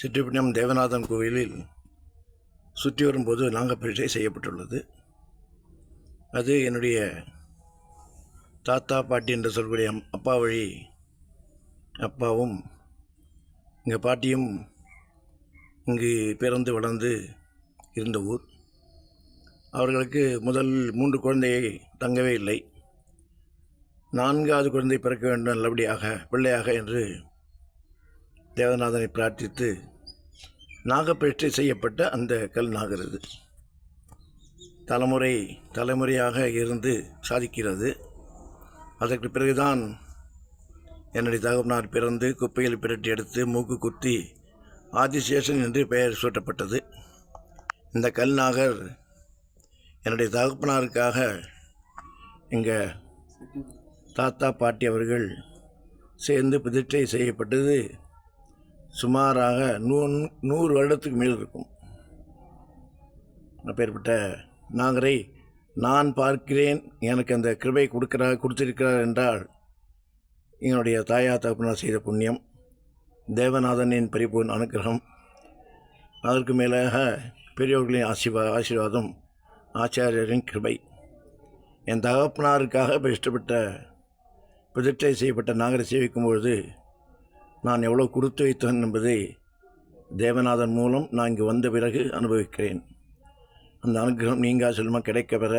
சிற்றிப்பட்டினம் தேவநாதன் கோவிலில் சுற்றி வரும்போது நாகப்பரிசை செய்யப்பட்டுள்ளது. அது என்னுடைய தாத்தா பாட்டி என்று சொல்லக்கூடிய அப்பா வழி அப்பாவும் எங்கள் பாட்டியும் இங்கு பிறந்து வளர்ந்து இருந்த ஊர். அவர்களுக்கு முதல் மூன்று குழந்தையை தங்கவே இல்லை. நான்காவது குழந்தை பிறக்க வேண்டும் நல்லபடியாக பிள்ளையாக என்று தேவநாதனை பிரார்த்தித்து நாகப்பிரஷ்டை செய்யப்பட்ட அந்த கல் நாகிறது தலைமுறை தலைமுறையாக இருந்து சாதிக்கிறது. அதற்கு பிறகுதான் என்னுடைய தகவனார் பிறந்து குப்பையில் பிரட்டி எடுத்து மூக்கு குத்தி ஆதிசேஷன் என்று பெயர் சூட்டப்பட்டது. இந்த கல்நாகர் என்னுடைய தகப்பனாருக்காக இங்கே தாத்தா பாட்டி அவர்கள் சேர்ந்து பிரதிஷ்டை செய்யப்பட்டது. சுமாராக நூ நூறு வருடத்துக்கு மேல் இருக்கும். அப்பேற்பட்ட நாகரை நான் பார்க்கிறேன் எனக்கு அந்த கிருபை கொடுக்கிறார் கொடுத்திருக்கிறார் என்றால் என்னுடைய தாயா தகப்பனார் செய்த புண்ணியம் தேவநாதனின் பரிபூர்ண அனுக்கிரகம் அதற்கு மேலாக பெரியவர்களின் ஆசீர்வா ஆசீர்வாதம் ஆச்சாரியரின் கிருபை. என் தகப்பனாருக்காக இஷ்டப்பட்ட பிரதிஷ்டை செய்யப்பட்ட நாகரை சேவிக்கும் பொழுது நான் எவ்வளோ கொடுத்து வைத்தேன் என்பதை தேவநாதன் மூலம் நான் இங்கு வந்த பிறகு அனுபவிக்கிறேன். அந்த அனுகிரகம் நீங்கா செல்வமாக கிடைக்க பெற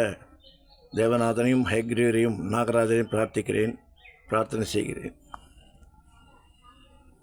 தேவநாதனையும் ஹயக்ரீவரையும் நாகராஜனையும் பிரார்த்திக்கிறேன் பிரார்த்தனை செய்கிறேன்.